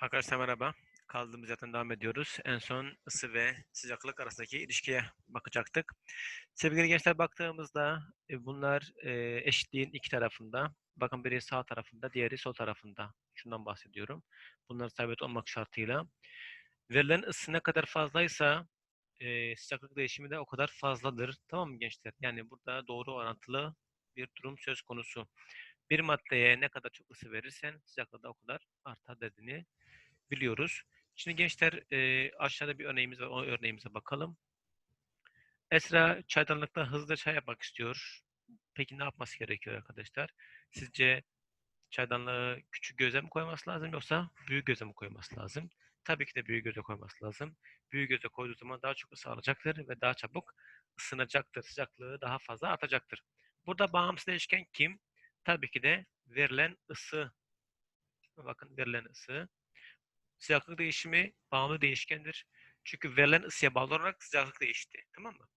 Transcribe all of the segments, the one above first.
Arkadaşlar merhaba. Kaldığımız yerden devam ediyoruz. En son ısı ve sıcaklık arasındaki ilişkiye bakacaktık. Sevgili gençler baktığımızda e, bunlar e, eşitliğin iki tarafında. Bakın biri sağ tarafında, diğeri sol tarafında. Şundan bahsediyorum. Bunlar sabit olmak şartıyla. Verilen ısı ne kadar fazlaysa e, sıcaklık değişimi de o kadar fazladır. Tamam mı gençler? Yani burada doğru orantılı bir durum söz konusu. Bir maddeye ne kadar çok ısı verirsen sıcaklığı da o kadar artar dediğini biliyoruz. Şimdi gençler e, aşağıda bir örneğimiz var. O örneğimize bakalım. Esra çaydanlıkta hızlı çay yapmak istiyor. Peki ne yapması gerekiyor arkadaşlar? Sizce çaydanlığı küçük göze mi koyması lazım yoksa büyük göze mi koyması lazım? Tabii ki de büyük göze koyması lazım. Büyük göze koyduğu zaman daha çok ısı alacaktır ve daha çabuk ısınacaktır. Sıcaklığı daha fazla artacaktır. Burada bağımsız değişken kim? Tabii ki de verilen ısı. Bakın verilen ısı. Sıcaklık değişimi bağımlı değişkendir. Çünkü verilen ısıya bağlı olarak sıcaklık değişti. Tamam mı?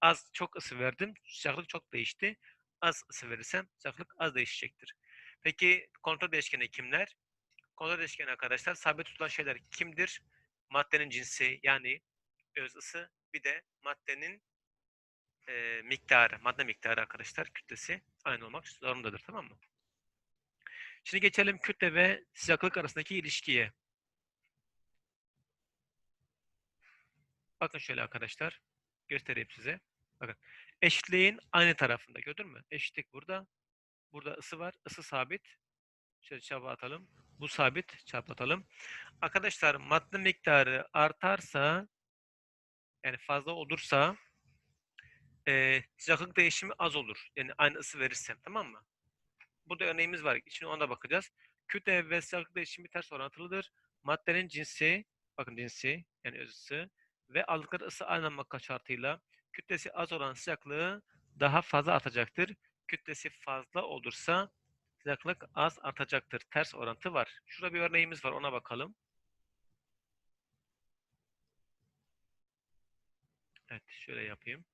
Az çok ısı verdim, sıcaklık çok değişti. Az ısı verirsem sıcaklık az değişecektir. Peki kontrol değişkeni kimler? Kontrol değişkeni arkadaşlar sabit tutulan şeyler kimdir? Maddenin cinsi yani öz ısı bir de maddenin e, miktarı, madde miktarı arkadaşlar kütlesi aynı olmak zorundadır. Tamam mı? Şimdi geçelim kütle ve sıcaklık arasındaki ilişkiye. Bakın şöyle arkadaşlar. Göstereyim size. Bakın. Eşitliğin aynı tarafında. Gördün mü? Eşitlik burada. Burada ısı var. Isı sabit. Şöyle çarpı atalım. Bu sabit. Çarpı atalım. Arkadaşlar madde miktarı artarsa yani fazla olursa e, sıcaklık değişimi az olur. Yani aynı ısı verirsem. Tamam mı? Burada örneğimiz var. Şimdi ona bakacağız. Kütle ve sıcaklık değişimi ters orantılıdır. Maddenin cinsi, bakın cinsi yani öz ısı ve aldıkları ısı aynı olmak şartıyla kütlesi az olan sıcaklığı daha fazla artacaktır. Kütlesi fazla olursa sıcaklık az artacaktır. Ters orantı var. Şurada bir örneğimiz var. Ona bakalım. Evet. Şöyle yapayım.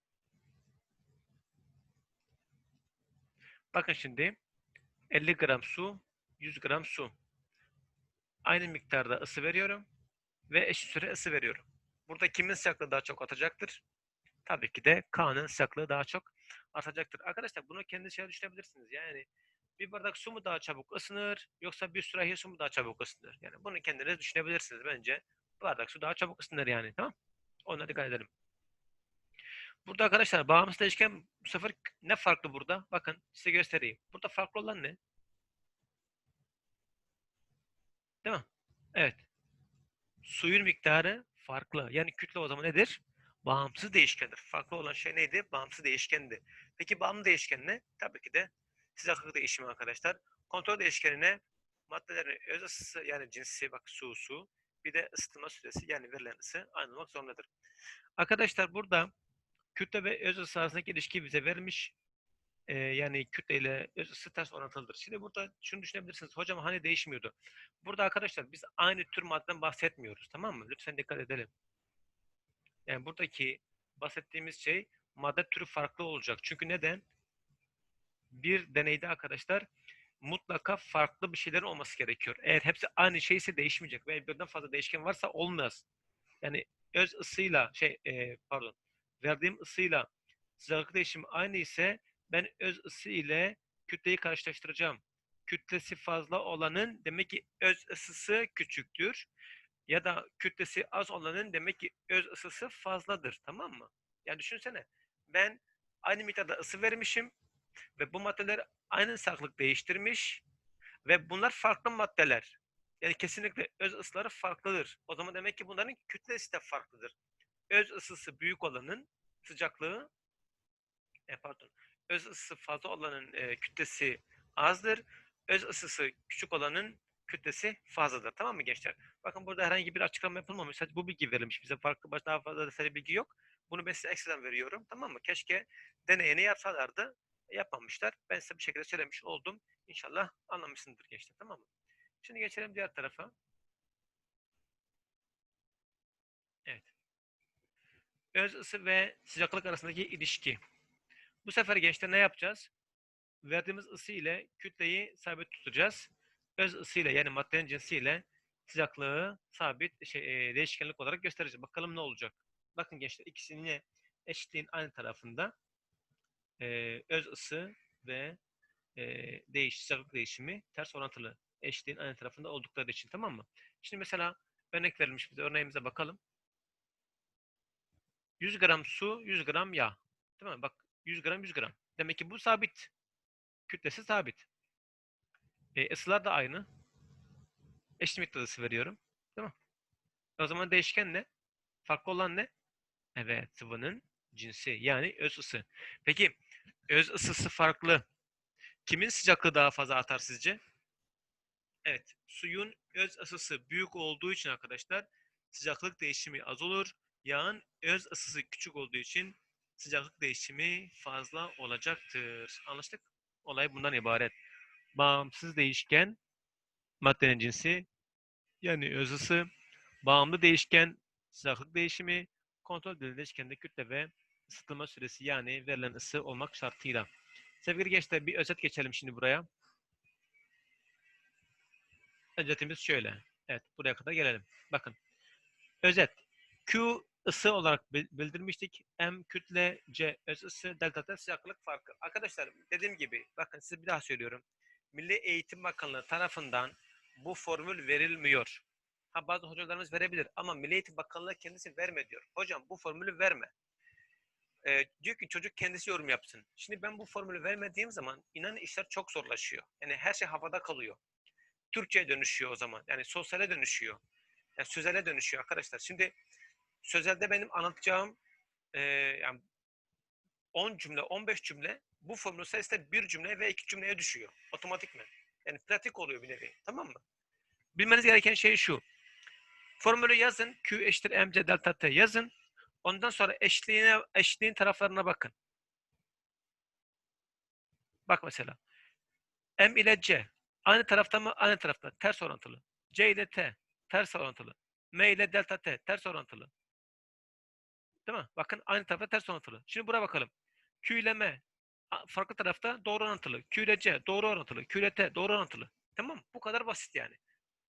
Bakın şimdi 50 gram su, 100 gram su. Aynı miktarda ısı veriyorum ve eşit süre ısı veriyorum. Burada kimin sıcaklığı daha çok artacaktır? Tabii ki de K'nın sıcaklığı daha çok artacaktır. Arkadaşlar bunu kendi şöyle düşünebilirsiniz. Yani bir bardak su mu daha çabuk ısınır yoksa bir sürahi su mu daha çabuk ısınır? Yani bunu kendiniz düşünebilirsiniz bence. Bardak su daha çabuk ısınır yani. Tamam Ona dikkat edelim. Burada arkadaşlar bağımsız değişken bu sefer ne farklı burada? Bakın size göstereyim. Burada farklı olan ne? Değil mi? Evet. Suyun miktarı farklı. Yani kütle o zaman nedir? Bağımsız değişkendir. Farklı olan şey neydi? Bağımsız değişkendi. Peki bağımlı değişken ne? Tabii ki de sıcaklık değişimi arkadaşlar. Kontrol değişkenine maddelerin öz ısısı yani cinsi bak su su bir de ısıtma süresi yani verilen ısı aynı olmak zorundadır. Arkadaşlar burada kütle ve öz ısı arasındaki ilişki bize verilmiş. Ee, yani kütle ile öz ısı ters orantılıdır. Şimdi burada şunu düşünebilirsiniz. Hocam hani değişmiyordu. Burada arkadaşlar biz aynı tür maddeden bahsetmiyoruz. Tamam mı? Lütfen dikkat edelim. Yani buradaki bahsettiğimiz şey madde türü farklı olacak. Çünkü neden? Bir deneyde arkadaşlar mutlaka farklı bir şeylerin olması gerekiyor. Eğer hepsi aynı şeyse değişmeyecek ve birden fazla değişken varsa olmaz. Yani öz ısıyla şey e, pardon verdiğim ısıyla sıcaklık değişimi aynı ise ben öz ısı ile kütleyi karşılaştıracağım. Kütlesi fazla olanın demek ki öz ısısı küçüktür. Ya da kütlesi az olanın demek ki öz ısısı fazladır. Tamam mı? Yani düşünsene. Ben aynı miktarda ısı vermişim ve bu maddeler aynı sıcaklık değiştirmiş ve bunlar farklı maddeler. Yani kesinlikle öz ısıları farklıdır. O zaman demek ki bunların kütlesi de farklıdır. Öz ısısı büyük olanın sıcaklığı e, pardon öz ısısı fazla olanın e, kütlesi azdır. Öz ısısı küçük olanın kütlesi fazladır. Tamam mı gençler? Bakın burada herhangi bir açıklama yapılmamış. Sadece bu bilgi verilmiş. Bize farklı daha fazla detaylı bilgi yok. Bunu ben size ekstradan veriyorum. Tamam mı? Keşke deneyini yapsalardı. Yapmamışlar. Ben size bir şekilde söylemiş oldum. İnşallah anlamışsındır gençler. Tamam mı? Şimdi geçelim diğer tarafa. Evet. Öz ısı ve sıcaklık arasındaki ilişki. Bu sefer gençler ne yapacağız? Verdiğimiz ısı ile kütleyi sabit tutacağız. Öz ısı ile yani maddenin cinsi ile sıcaklığı sabit şey, e, değişkenlik olarak gösterecek. Bakalım ne olacak. Bakın gençler ikisinin yine eşitliğin aynı tarafında e, öz ısı ve e, değiş, sıcaklık değişimi ters orantılı eşitliğin aynı tarafında oldukları için tamam mı? Şimdi mesela örnek verilmiş bize örneğimize bakalım. 100 gram su, 100 gram yağ. Değil mi? Bak 100 gram 100 gram. Demek ki bu sabit. Kütlesi sabit. E, ısılar da aynı. Eşit miktar veriyorum. Değil mi? O zaman değişken ne? Farklı olan ne? Evet sıvının cinsi yani öz ısı. Peki öz ısısı farklı. Kimin sıcaklığı daha fazla artar sizce? Evet suyun öz ısısı büyük olduğu için arkadaşlar sıcaklık değişimi az olur. Yağın öz ısısı küçük olduğu için sıcaklık değişimi fazla olacaktır. Anlaştık? Olay bundan ibaret. Bağımsız değişken maddenin cinsi yani öz ısı, bağımlı değişken sıcaklık değişimi, kontrol edilen değişkende kütle ve ısıtılma süresi yani verilen ısı olmak şartıyla. Sevgili gençler bir özet geçelim şimdi buraya. Özetimiz şöyle. Evet buraya kadar gelelim. Bakın. Özet. Q ısı olarak bildirmiştik. M kütle, C öz ısı, delta T sıcaklık farkı. Arkadaşlar dediğim gibi bakın size bir daha söylüyorum. Milli Eğitim Bakanlığı tarafından bu formül verilmiyor. Ha bazı hocalarımız verebilir ama Milli Eğitim Bakanlığı kendisi verme diyor. Hocam bu formülü verme. Ee, diyor ki çocuk kendisi yorum yapsın. Şimdi ben bu formülü vermediğim zaman inanın işler çok zorlaşıyor. Yani her şey havada kalıyor. Türkçe'ye dönüşüyor o zaman. Yani sosyale dönüşüyor. Yani sözele dönüşüyor arkadaşlar. Şimdi sözelde benim anlatacağım e, yani 10 cümle, 15 cümle bu formül sayesinde bir cümle ve iki cümleye düşüyor. Otomatikmen. Yani pratik oluyor bir nevi. Tamam mı? Bilmeniz gereken şey şu. Formülü yazın. Q eşittir mc delta t yazın. Ondan sonra eşliğine, eşliğin taraflarına bakın. Bak mesela. M ile C. Aynı tarafta mı? Aynı tarafta. Ters orantılı. C ile T. Ters orantılı. M ile delta T. Ters orantılı. Değil mi? Bakın aynı tarafta ters orantılı. Şimdi buraya bakalım. Q ile M. Farklı tarafta doğru orantılı. Q ile C. Doğru orantılı. Q ile T. Doğru orantılı. Tamam Bu kadar basit yani.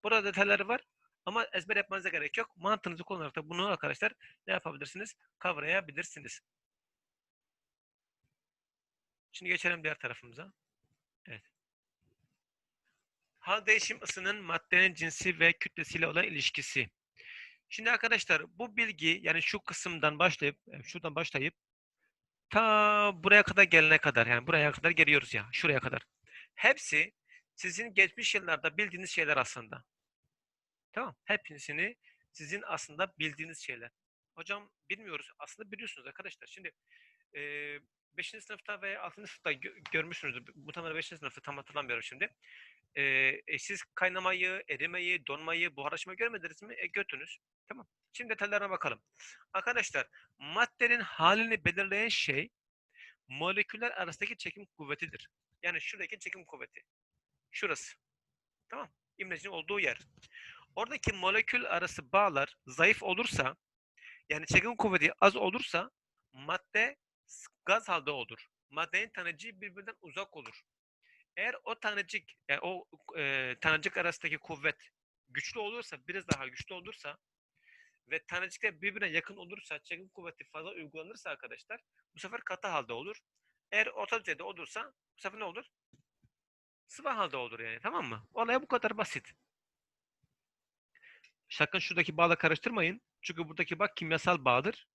Burada detayları var. Ama ezber yapmanıza gerek yok. Mantığınızı kullanarak da bunu arkadaşlar ne yapabilirsiniz? Kavrayabilirsiniz. Şimdi geçelim diğer tarafımıza. Evet. Hal değişim ısının maddenin cinsi ve kütlesiyle olan ilişkisi. Şimdi arkadaşlar bu bilgi yani şu kısımdan başlayıp şuradan başlayıp ta buraya kadar gelene kadar yani buraya kadar geliyoruz ya şuraya kadar. Hepsi sizin geçmiş yıllarda bildiğiniz şeyler aslında. Tamam. Hepsini sizin aslında bildiğiniz şeyler. Hocam bilmiyoruz. Aslında biliyorsunuz arkadaşlar. Şimdi e, 5. sınıfta ve 6. sınıfta gö görmüşsünüzdür. Muhtemelen 5. sınıfta tam hatırlamıyorum şimdi. E, e, siz kaynamayı, erimeyi, donmayı, buharlaşmayı görmediniz mi? E, gördünüz. Tamam. Şimdi detaylarına bakalım. Arkadaşlar maddenin halini belirleyen şey moleküller arasındaki çekim kuvvetidir. Yani şuradaki çekim kuvveti. Şurası. Tamam. İmlecin olduğu yer. Oradaki molekül arası bağlar zayıf olursa yani çekim kuvveti az olursa madde gaz halde olur. Maddenin taneciği birbirinden uzak olur. Eğer o tanecik, yani o e, tanecik arasındaki kuvvet güçlü olursa, biraz daha güçlü olursa ve tanecikler birbirine yakın olursa, çekim kuvveti fazla uygulanırsa arkadaşlar bu sefer katı halde olur. Eğer orta düzeyde olursa bu sefer ne olur? Sıvı halde olur yani tamam mı? Olay bu kadar basit. Sakın şuradaki bağla karıştırmayın. Çünkü buradaki bağ kimyasal bağdır.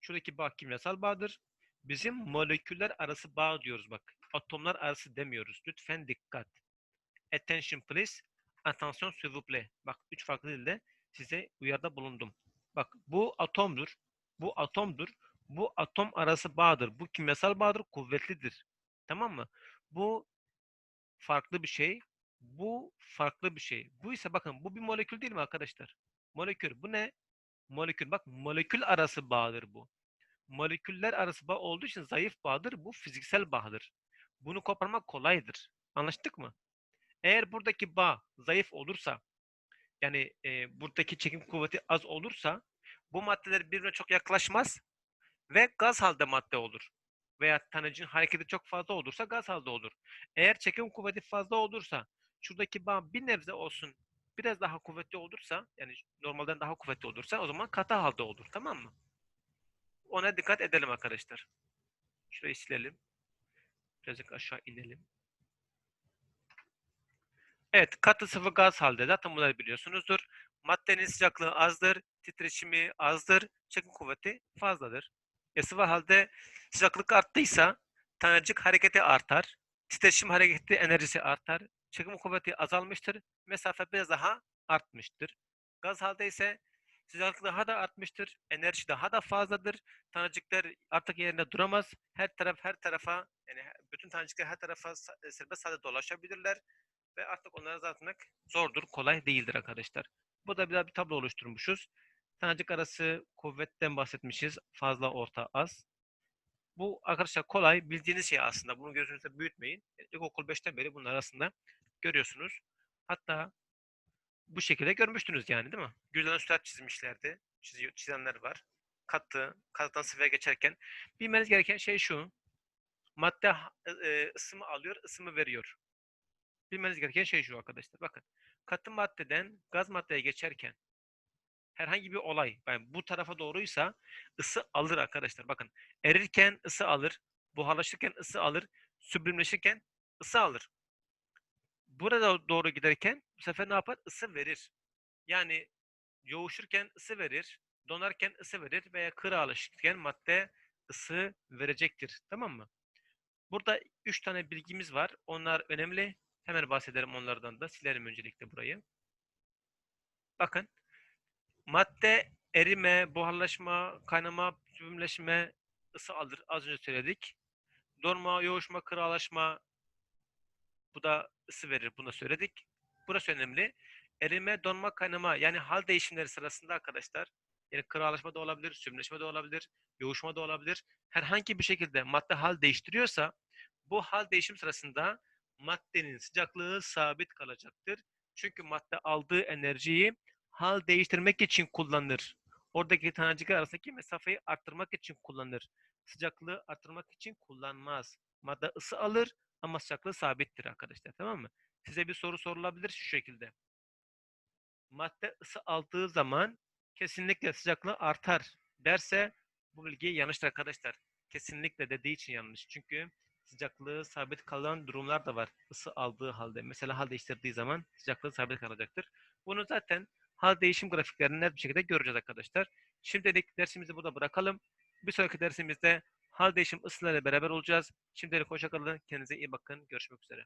Şuradaki bağ kimyasal bağdır. Bizim moleküller arası bağ diyoruz bak. Atomlar arası demiyoruz. Lütfen dikkat. Attention please. Attention s'il vous plaît. Bak üç farklı dilde size uyarda bulundum. Bak bu atomdur. Bu atomdur. Bu atom arası bağdır. Bu kimyasal bağdır. Kuvvetlidir. Tamam mı? Bu farklı bir şey. Bu farklı bir şey. Bu ise bakın bu bir molekül değil mi arkadaşlar? Molekül. Bu ne? Molekül. Bak molekül arası bağdır bu. Moleküller arası bağ olduğu için zayıf bağdır. Bu fiziksel bağdır. Bunu koparmak kolaydır. Anlaştık mı? Eğer buradaki bağ zayıf olursa yani e, buradaki çekim kuvveti az olursa bu maddeler birbirine çok yaklaşmaz ve gaz halde madde olur. Veya tanecin hareketi çok fazla olursa gaz halde olur. Eğer çekim kuvveti fazla olursa şuradaki bağ bir nebze olsun biraz daha kuvvetli olursa yani normalden daha kuvvetli olursa o zaman katı halde olur. Tamam mı? Ona dikkat edelim arkadaşlar. Şurayı silelim. Birazcık aşağı inelim. Evet, katı sıvı gaz halde zaten bunları biliyorsunuzdur. Maddenin sıcaklığı azdır, titreşimi azdır, çekim kuvveti fazladır. E sıvı halde sıcaklık arttıysa tanecik hareketi artar, titreşim hareketi enerjisi artar, çekim kuvveti azalmıştır, mesafe biraz daha artmıştır. Gaz halde ise sıcaklık daha da artmıştır, enerji daha da fazladır. Tanecikler artık yerinde duramaz. Her taraf her tarafa yani bütün tanecikler her tarafa serbest halde dolaşabilirler ve artık onları azaltmak zordur, kolay değildir arkadaşlar. Bu da bir daha bir tablo oluşturmuşuz. Tanecik arası kuvvetten bahsetmişiz. Fazla, orta, az. Bu arkadaşlar kolay bildiğiniz şey aslında. Bunu gözünüzde büyütmeyin. İlkokul 5'ten beri bunlar arasında görüyorsunuz. Hatta bu şekilde görmüştünüz yani değil mi? Güzel üstad çizmişlerdi. Çiziyor, çizenler var. Katı, katıdan sıvıya geçerken bilmeniz gereken şey şu. Madde e, ısımı alıyor, ısımı veriyor. Bilmeniz gereken şey şu arkadaşlar. Bakın katı maddeden gaz maddeye geçerken herhangi bir olay yani bu tarafa doğruysa ısı alır arkadaşlar. Bakın erirken ısı alır, buharlaşırken ısı alır, süblimleşirken ısı alır. Burada doğru giderken bu sefer ne yapar? Isı verir. Yani yoğuşurken ısı verir, donarken ısı verir veya kıra alışırken madde ısı verecektir. Tamam mı? Burada üç tane bilgimiz var. Onlar önemli. Hemen bahsederim onlardan da. Silerim öncelikle burayı. Bakın. Madde erime, buharlaşma, kaynama, sübümleşme, ısı alır. Az önce söyledik. Donma, yoğuşma, kıralaşma bu da ısı verir. Bunu söyledik. Burası önemli. Erime, donma, kaynama yani hal değişimleri sırasında arkadaşlar yani kıralaşma da olabilir, sübümleşme de olabilir, yoğuşma da olabilir. Herhangi bir şekilde madde hal değiştiriyorsa bu hal değişim sırasında maddenin sıcaklığı sabit kalacaktır. Çünkü madde aldığı enerjiyi hal değiştirmek için kullanır. Oradaki tanecikler arasındaki mesafeyi arttırmak için kullanır. Sıcaklığı arttırmak için kullanmaz. Madde ısı alır ama sıcaklığı sabittir arkadaşlar. Tamam mı? Size bir soru sorulabilir şu şekilde. Madde ısı aldığı zaman kesinlikle sıcaklığı artar derse bu bilgi yanlıştır arkadaşlar. Kesinlikle dediği için yanlış. Çünkü sıcaklığı sabit kalan durumlar da var. Isı aldığı halde. Mesela hal değiştirdiği zaman sıcaklığı sabit kalacaktır. Bunu zaten hal değişim grafiklerini net bir şekilde göreceğiz arkadaşlar. Şimdilik dersimizi burada bırakalım. Bir sonraki dersimizde hal değişim ısılarıyla beraber olacağız. Şimdilik hoşçakalın. Kendinize iyi bakın. Görüşmek üzere.